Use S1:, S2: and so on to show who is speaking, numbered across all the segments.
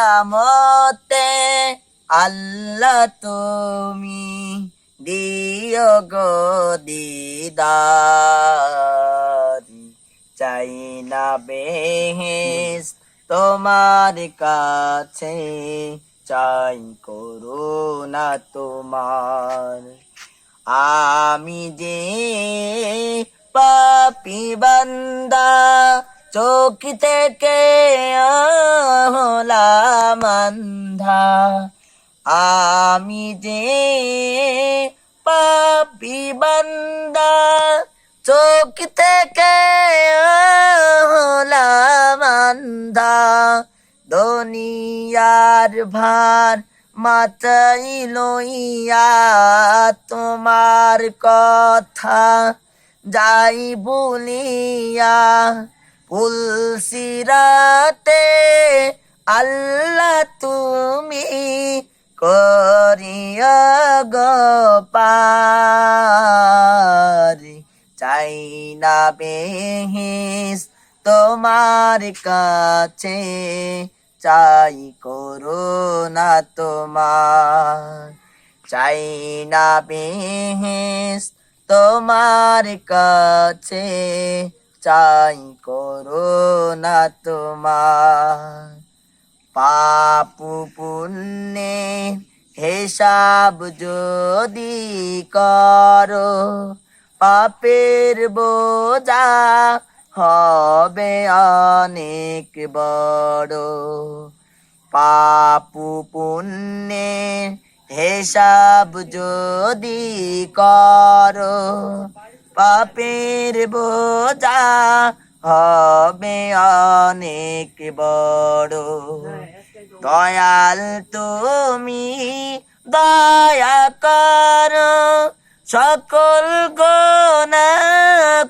S1: কিয়ামতে আল্লাহ তুমি দিও গো দিদার। চাই না বেহেস তোমার কাছে, চাই করুণা তোমার। আমি যে পাপি বান্দা চোখ থেকে হলাম আমি যে পাপি বান্দা চোখ থেকে হলাম আন্ধা দুনিয়ার ভার মাতাই লইয়া তোমার কথা, যাই বলিয়া পুলসিরাতে আল্লাহ তুমি করিয়া গপার চাই না বেহিস তোমার কাছে, চাই করুণা তোমার। চাই না বেহিস তোমার কাছে চাই করো না তোমার। পাপু পুণ্যে হেসাব যদি করো, পাপের বোঝা হবে অনেক বড়। পাপু পুণ্যে হেসাব যদি করো পাপের বোঝা হবে অনেক বড়। দয়াল তুমি দয়া কর, সকল গোনা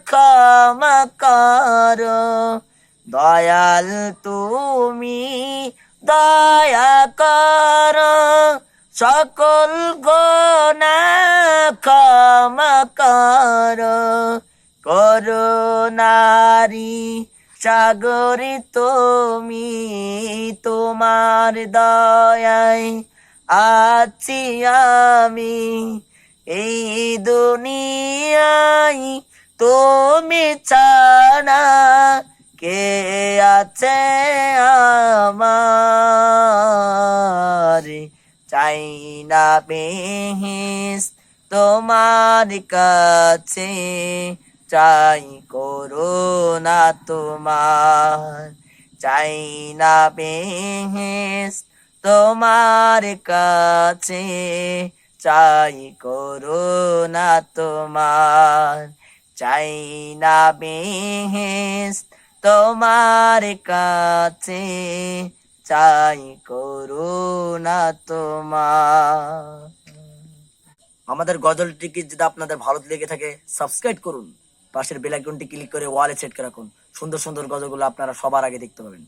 S1: ক্ষমা কর। দয়াল তুমি দয়া কর, সকল গোনা কর করুণারি সাগরে তুমি তোমার দয়ায় আছি আমি। এই দুনিয়ায় তুমি ছাড়া কে আছে আমার? চাই না বেহিস তোমার কাছে চাই করুণা তোমার। চাই না বেহিস তোমার কাছে, চাই করুণা তোমার। চাই না বেহিস তোমার কাছে, চাই করুণা তোমার। আমাদের গজলটিকে যদি আপনাদের ভালো লেগে থাকে সাবস্ক্রাইব করুন। পাশের বেলাইকনটি ক্লিক করে ওয়ালে সেট করে রাখুন। সুন্দর সুন্দর গজলগুলো আপনারা সবার আগে দেখতে পাবেন।